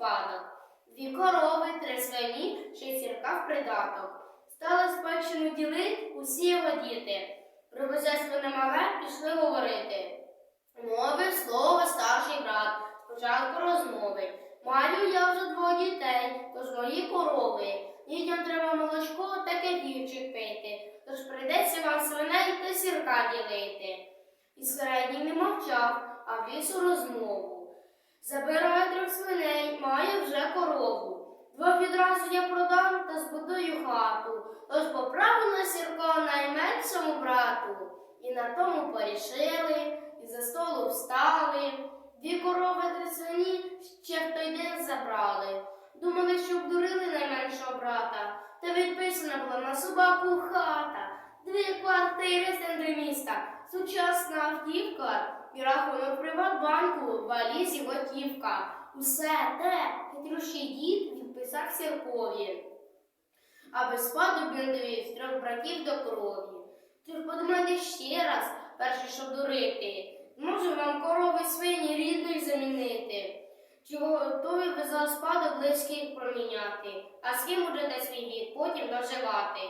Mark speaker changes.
Speaker 1: спадок. Дві корови, три свині, ще й сірка в придаток. Стали спадщину ділить усі його діти. Про божественне мале пішли говорити. Мовив слово старший брат, спочатку розмови. Маю я вже двох дітей, тож мої корови. Дітям треба молочко та кефірчик пити, тож прийдеться вам свиней та сірка ділити. І середній не мовчав, а в лісу розмову. Забираю трьох свиней, маю вже корову. Двох відразу я продам та збудую хату, тож по праву на сірко найменшому брату. І на тому порішили, і за столу встали. Дві корови три свині ще в той день забрали. Думали, що обдурили найменшого брата, та відписана була на собаку хата. Дві квартири центрі міста, сучасна автівка і рахунок Приватбанку, в валізі готівка. Усе те хитрющий дід відписав сіркові. Без спаду він довів трьох братів до крові. Тож подумайте ще раз, перше, щоб дурити. Може вам корови свині рідної замінити? Чи готові ви за спадок близьких проміняти? А з ким будете свій вік потім доживати?